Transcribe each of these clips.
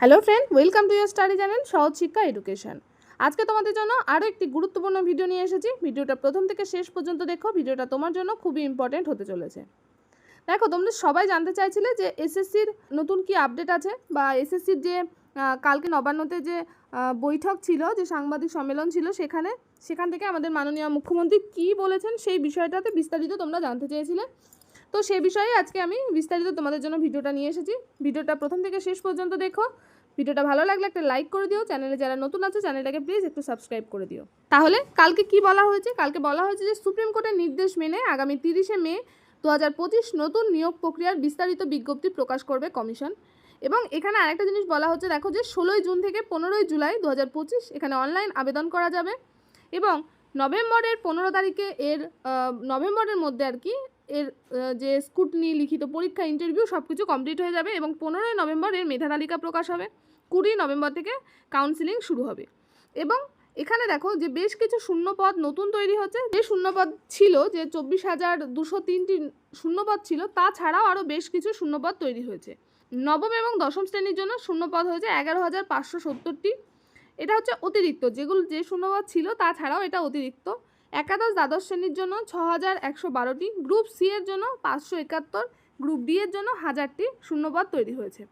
Hello friend welcome to year study channel সহজ শিক্ষা education আজকে তোমাদের জন্য আরও একটি গুরুত্বপূর্ণ ভিডিও নিয়ে এসেছি। ভিডিওটা প্রথম থেকে শেষ পর্যন্ত দেখো ভিডিওটা তোমার জন্য খুবই ইম্পর্টেন্ট হতে চলেছে। দেখো, তোমরা সবাই জানতে চাইছিলে যে এসএসসির নতুন কি আপডেট আছে বা এসএসসির যে কালকে নবান্নতে যে বৈঠক ছিল, যে সাংবাদিক সম্মেলন ছিল সেখানে, সেখান থেকে আমাদের মাননীয় মুখ্যমন্ত্রী কী বলেছেন সেই বিষয়টাতে বিস্তারিত তোমরা জানতে চেয়েছিলে। তো সে বিষয়ে আজকে আমি বিস্তারিত তোমাদের জন্য ভিডিওটা নিয়ে এসেছি। ভিডিওটা প্রথম থেকে শেষ পর্যন্ত দেখো। ভিডিওটা ভালো লাগলে একটা লাইক করে দিও। চ্যানেলে যারা নতুন আছে, চ্যানেলটাকে প্লিজ একটু সাবস্ক্রাইব করে দিও। তাহলে কালকে কি বলা হয়েছে? কালকে বলা হয়েছে যে সুপ্রিম কোর্টের নির্দেশ মেনে আগামী তিরিশে মে দু হাজার পঁচিশ নতুন নিয়োগ প্রক্রিয়ার বিস্তারিত বিজ্ঞপ্তি প্রকাশ করবে কমিশন। এবং এখানে আরেকটা জিনিস বলা হচ্ছে, দেখো যে ষোলোই জুন থেকে পনেরোই জুলাই দু হাজার পঁচিশ এখানে অনলাইন আবেদন করা যাবে। এবং নভেম্বরের পনেরো তারিখে এর নভেম্বরের মধ্যে আর কি এর যে স্কুটনি লিখিত পরীক্ষা ইন্টারভিউ সব কিছু কমপ্লিট হয়ে যাবে এবং পনেরোই নভেম্বর এর মেধা তালিকা প্রকাশ হবে। কুড়ি নভেম্বর থেকে কাউন্সিলিং শুরু হবে। এবং এখানে দেখো যে বেশ কিছু শূন্যপদ নতুন তৈরি হচ্ছে। যে শূন্যপদ ছিল যে চব্বিশ হাজার দুশো তিনটি শূন্যপদ ছিল তাছাড়াও আরও বেশ কিছু শূন্যপদ তৈরি হয়েছে। নবম এবং দশম শ্রেণির জন্য শূন্যপদ হয়েছে এগারো হাজার পাঁচশো সত্তরটি। এটা হচ্ছে অতিরিক্ত। যেগুলো, যে শূন্যপদ ছিল তাছাড়াও এটা অতিরিক্ত। একাদশ দ্বাদশ শ্রেণির জন্য ছ হাজার একশো বারোটি, গ্রুপ সি এর জন্য পাঁচশো একাত্তর, গ্রুপ ডি এর জন্য হাজারটি শূন্যপদ তৈরি হয়েছে।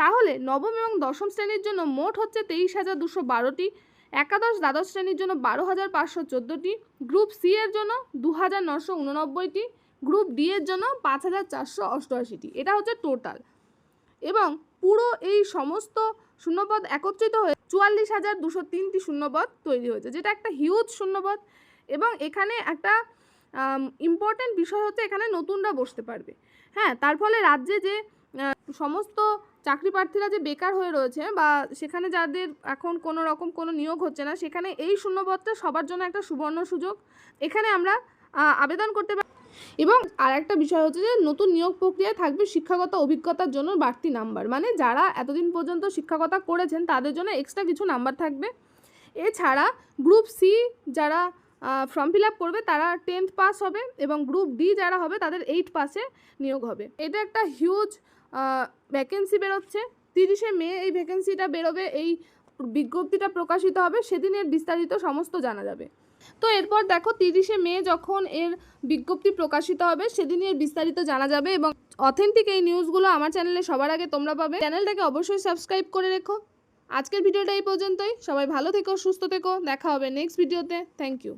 তাহলে নবম এবং দশম শ্রেণির জন্য মোট হচ্ছে তেইশ হাজার দুশো বারোটি, একাদশ দ্বাদশ শ্রেণির জন্য বারো হাজার পাঁচশো চোদ্দোটি, গ্রুপ সি এর জন্য দু হাজার নশো উননব্বইটি, গ্রুপ ডি এর জন্য পাঁচ হাজার চারশো অষ্টআশিটি। এটা হচ্ছে টোটাল। এবং পুরো এই সমস্ত শূন্যপদ একত্রিত হয়ে চুয়াল্লিশ হাজার দুশো তিনটি শূন্যপদ তৈরি হয়েছে, যেটা একটা হিউজ শূন্যপদ। এবং এখানে একটা ইম্পর্ট্যান্ট বিষয় হচ্ছে এখানে নতুনরা বসতে পারবে। হ্যাঁ তার ফলে রাজ্যে যে সমস্ত চাকরি প্রার্থীরা যে বেকার হয়ে রয়েছে বা সেখানে যাদের এখন কোনো রকম কোনো নিয়োগ হচ্ছে না, সেখানে এই শূন্যপদটা সবার জন্য একটা সুবর্ণ সুযোগ। এখানে আমরা আবেদন করতে পারি এবং আর একটা বিষয় হচ্ছে যে নতুন নিয়োগ প্রক্রিয়ায় থাকবে শিক্ষাগত অভিজ্ঞতার জন্য বাড়তি নাম্বার। মানে যারা এতদিন পর্যন্ত শিক্ষকতা করেছেন, তাদের জন্য এক্সট্রা কিছু নাম্বার থাকবে। এছাড়া গ্রুপ সি যারা ফর্ম ফিল আপ করবে, তারা টেন্থ পাস হবে এবং গ্রুপ ডি যারা হবে, তাদের এইট পাসে নিয়োগ হবে। এটা একটা হিউজ ভ্যাকেন্সি বেরোচ্ছে। তিরিশে মে এই ভ্যাকেন্সিটা বেরোবে, এই বিজ্ঞপ্তিটা প্রকাশিত হবে সেদিন এর বিস্তারিত সমস্ত জানা যাবে। তো এরপর দেখো, তিরিশে মে যখন এর বিজ্ঞপ্তি প্রকাশিত হবে সেদিনই এর বিস্তারিত জানা যাবে এবং অথেন্টিক এই নিউজগুলো আমার চ্যানেলে সবার আগে তোমরা পাবে। চ্যানেলটাকে অবশ্যই সাবস্ক্রাইব করে রেখো। আজকের ভিডিওটা এই পর্যন্তই। সবাই ভালো থেকো, সুস্থ থেকো। দেখা হবে নেক্সট ভিডিওতে থ্যাংক ইউ